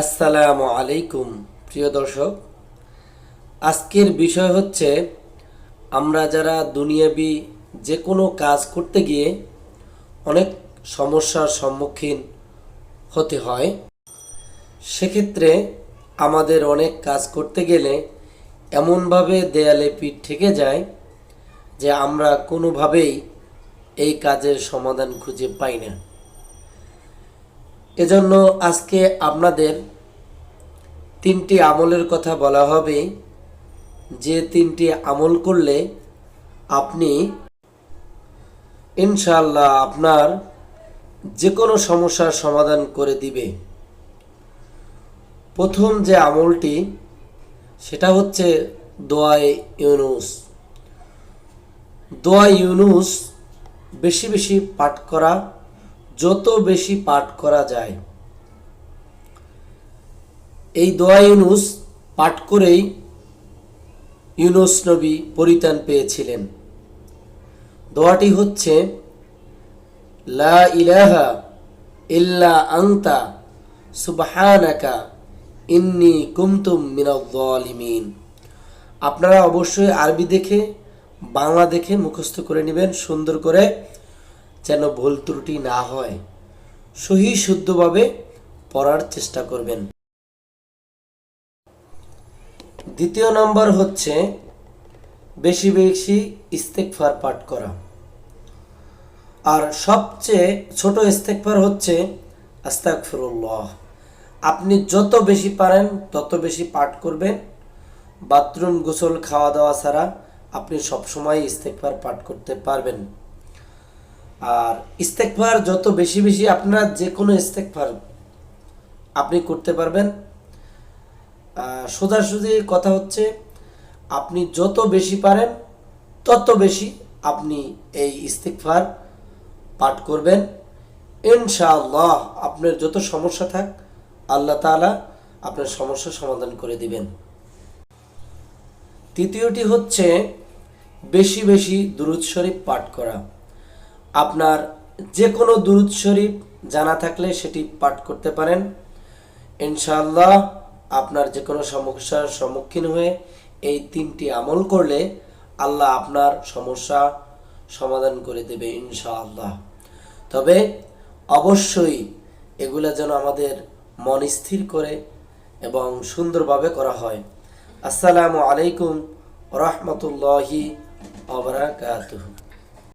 আসসালামু আলাইকুম, প্রিয় দর্শক। আজকের বিষয় হচ্ছে, আমরা যারা দুনিয়াবি যে কোনো কাজ করতে গিয়ে অনেক সমস্যার সম্মুখীন হতে হয়, সেক্ষেত্রে আমাদের অনেক কাজ করতে গেলে এমনভাবে দেয়ালে পিঠ থেকে যায় যে আমরা কোনোভাবেই এই কাজের সমাধান খুঁজে পাই না। এজন্য আজকে আপনাদের তিনটি আমলের কথা বলা হবে। যে তিনটি আমল করলে আপনি ইনশাল্লাহ আপনার যে কোনো সমস্যার সমাধান করে দিবে। প্রথম যে আমলটি, সেটা হচ্ছে দোয়াই ইউনুস। দোয়া ইউনুস বেশি বেশি পাঠ করা যত বেশি পাঠ করা যায়। এই দোয়া ইউনুস পাঠ করেই ইউনুস নবী পরিত্রাণ পেয়েছিলেন। দোয়াটি হচ্ছে, লা ইলাহা ইল্লা আংতা সুবহানাকা ইন্নি কুমতুম মিনাল আপনারা অবশ্যই আরবি দেখে, বাংলা দেখে মুখস্থ করে নেবেন, সুন্দর করে যেন ভুল ত্রুটি না হয়, সহি শুদ্ধভাবে পড়ার চেষ্টা করবেন। দ্বিতীয় নম্বর হচ্ছে, বেশি বেশি ইস্তেকফার পাঠ করা। আর সবচেয়ে ছোট ইস্তেকফার হচ্ছে আস্তাকফিরুল্লাহ আপনি যত বেশি পারেন, তত বেশি পাঠ করবেন। বাথরুম গোসল, খাওয়া দাওয়া ছাড়া আপনি সবসময় ইস্তেকফার পাঠ করতে পারবেন। আর ইস্তেকফার যত বেশি বেশি আপনার যে কোনো ইস্তেকফার আপনি করতে পারবেন। সোজাসুজি কথা হচ্ছে, আপনি যত বেশি পারেন, তত বেশি আপনি এই ইস্তেকফার পাঠ করবেন। ইনশাআল্লাহ আপনার যত সমস্যা থাক, আল্লাহ তাআলা আপনার সমস্যার সমাধান করে দিবেন। তৃতীয়টি হচ্ছে, বেশি বেশি দুরুদ শরীফ পাঠ করা। আপনার যে কোনো দুরুদ শরীফ জানা থাকলে সেটি পাঠ করতে পারেন। ইনশাআল্লাহ আপনার যে কোনো সমস্যার সম্মুখীন হয়ে এই তিনটি আমল করলে আল্লাহ আপনার সমস্যা সমাধান করে দেবে ইনশাআল্লাহ। তবে অবশ্যই এগুলা যেন আমাদের মন স্থির করে এবং সুন্দরভাবে করা হয়। আসসালামু আলাইকুম রহমতুল্লাহি অবরাকাতুহু